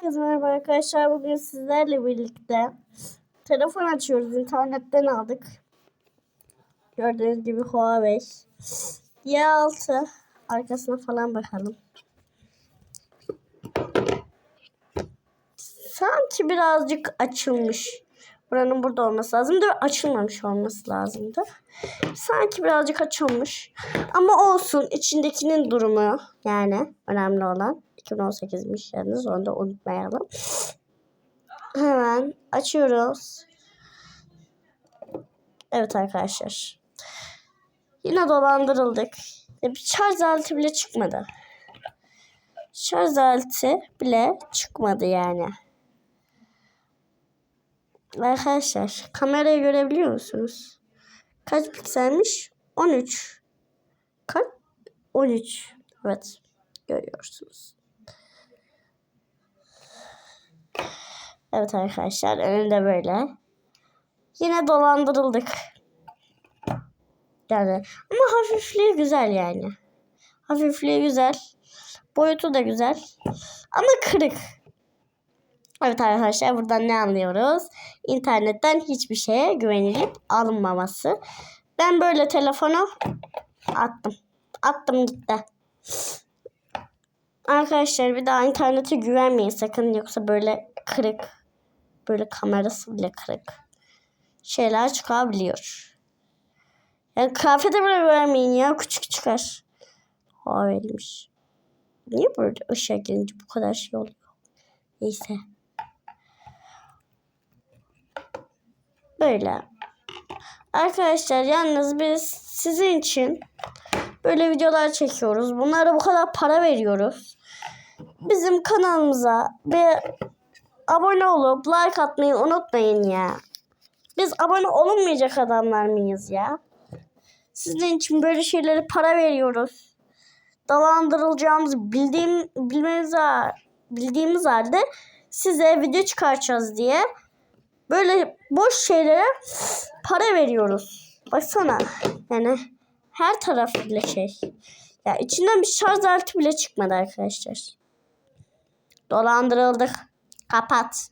Herkese merhaba arkadaşlar. Bugün sizlerle birlikte telefon açıyoruz. İnternetten aldık. Gördüğünüz gibi Huawei. Y6 arkasına falan bakalım. Sanki birazcık açılmış. Buranın burada olması lazımdı ve açılmamış olması lazımdı. Sanki birazcık açılmış. Ama olsun içindekinin durumu yani önemli olan. 2018'miş yalnız onu da unutmayalım. Hemen açıyoruz. Evet arkadaşlar. Yine dolandırıldık. E, bir şarj aleti bile çıkmadı. Şarj aleti bile çıkmadı yani. Arkadaşlar kamerayı görebiliyor musunuz? Kaç pikselmiş? 13. Kaç? 13. Evet. Görüyorsunuz. Evet arkadaşlar önünde böyle. Yine dolandırıldık. Yani ama hafifliği güzel yani. Hafifliği güzel. Boyutu da güzel. Ama kırık. Evet arkadaşlar buradan ne anlıyoruz? İnternetten hiçbir şeye güvenilip alınmaması. Ben böyle telefonu attım. Attım gitti. Arkadaşlar bir daha internete güvenmeyin sakın yoksa böyle kırık böyle kamerası bile kırık şeyler çıkabiliyor. Yani kıyafete bile güvenmeyin ya küçük çıkar. Verilmiş. Niye böyle ışığa gelince bu kadar şey oluyor? Neyse. Böyle. Arkadaşlar yalnız biz sizin için böyle videolar çekiyoruz. Bunlara bu kadar para veriyoruz. Bizim kanalımıza bir abone olup like atmayı unutmayın ya. Biz abone olunmayacak adamlar mıyız ya? Sizin için böyle şeylere para veriyoruz. Dolandırılacağımızı bildiğim, bilmeniz, bildiğimiz halde size video çıkartacağız diye böyle boş şeylere para veriyoruz. Baksana yani her taraf bile şey. Ya içinden bir şarj aleti bile çıkmadı arkadaşlar. Dolandırıldık. Kapat.